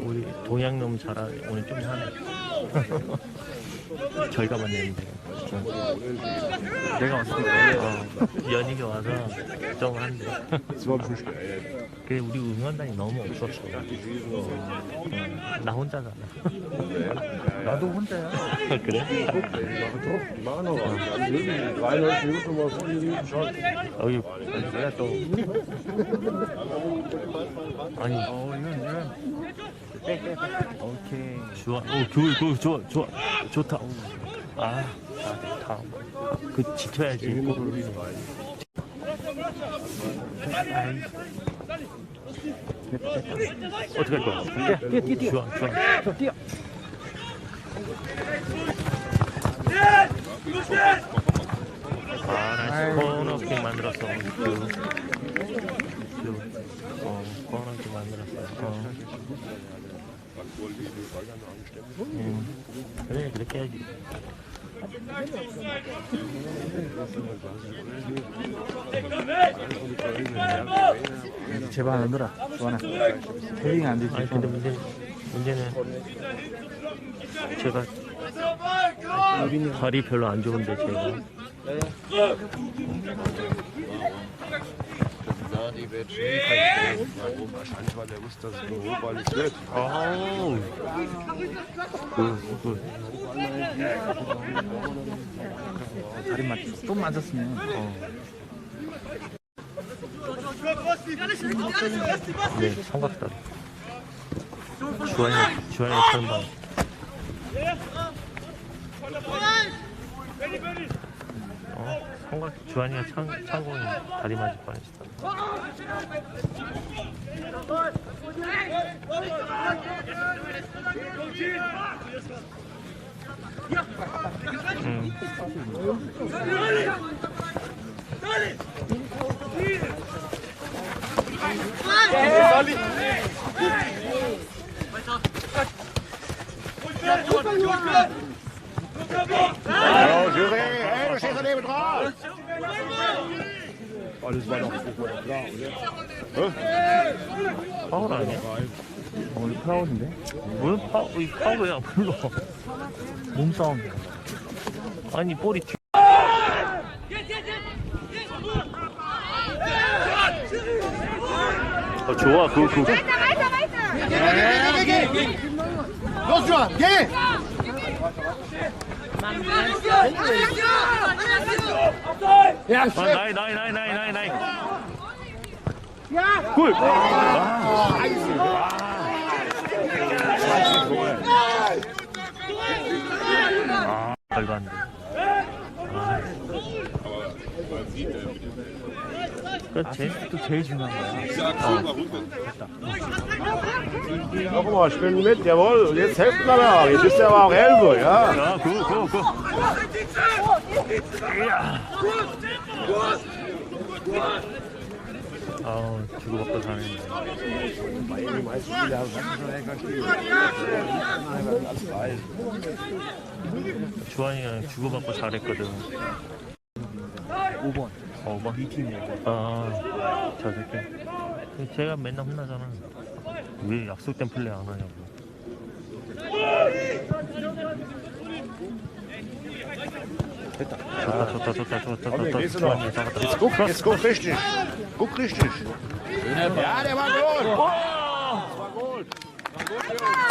우리 동양놈 잘하 오늘 좀 하네. 결과만 내면 돼. 내가 왔을 때 어, 연익이 와서 걱정을 한대. 그래 우리 응원단이 너무 없었어. 어, 나 혼자잖아. 나도 혼자야. 그래? Die machen top, die machen noch was. Also wirklich, 93 Minuten mal vor die Minuten schon. 여기 내가 또 아니 어 이건 이건 오케이. 좋아. 오, 그, 그, 좋아, 좋아, 좋다. 오. 아, 아, 좋다. 그 지켜야지. 아이. 어떻게 할 거야? 뛰어 뛰어 뛰어. 좋아, 좋아. 저 뛰어. 아, 나이스 코너킥 만들었어. 그, 그, 어, 코너킥 만들었어. 어. 음, 그래, 그렇게 해야지. 제발 안 놀아. 좋아나. 헤딩 안 되지. 근데 문제, 문제는 제가 발이 별로 안 좋은데, 제가. Ja, die wird Schwierigkeit stellen. Warum? Wahrscheinlich, weil er wusste, dass es nur Hochball nicht wird. 아우. 그, 그, 다리 맞. 좀 맞았으면. 어. 네, 삼각다리. 주환이, 주환이 천방. 어, 삼각, 주환이가 창, 창공이 다리 맞을 뻔했어. 음. Jury, stehst daneben drauf. Alles war doch, das war doch klar, oder? 파울 아니야? 어 이거 파울인데? 왜 파, 이 파울이야, 불러. 몸싸움. 아니, 볼이 뒤. 어, 좋아, 그, 그. Weiter, weiter, weiter! Los, Johann, geh! Ja, 아, 나이, 나이, 나이, 나이, 나이, 나이. 골! 아, 아, 말도 안 돼. 아. 그렇지. 또 제일 중요한 거야. Ja, guck mal, spielen mit, jawohl. Und jetzt helft mal da. Jetzt ist er aber auch Elbe, ja? 야, 그, 그, 그. 아우, 주고받고 사네. 주환이가 주고받고 잘했거든. 5번. 어, 막. 이 팀이야. 아, 저 새끼. 제가 맨날 혼나잖아. 왜 약속된 플레이 안 하냐고. 됐다. 좋다, 좋다, 좋다, 좋다, Komm, 좋다. gehst du noch. 주환이 잡았다. Jetzt guck, jetzt guck richtig. Guck richtig. Ja, der war gut. Das war gut.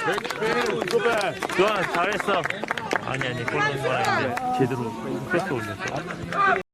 Wegspielen, super. 주환 잘했어. 아니, 아니, 골 넣은 거 아닌데. 제대로 패스 올렸어.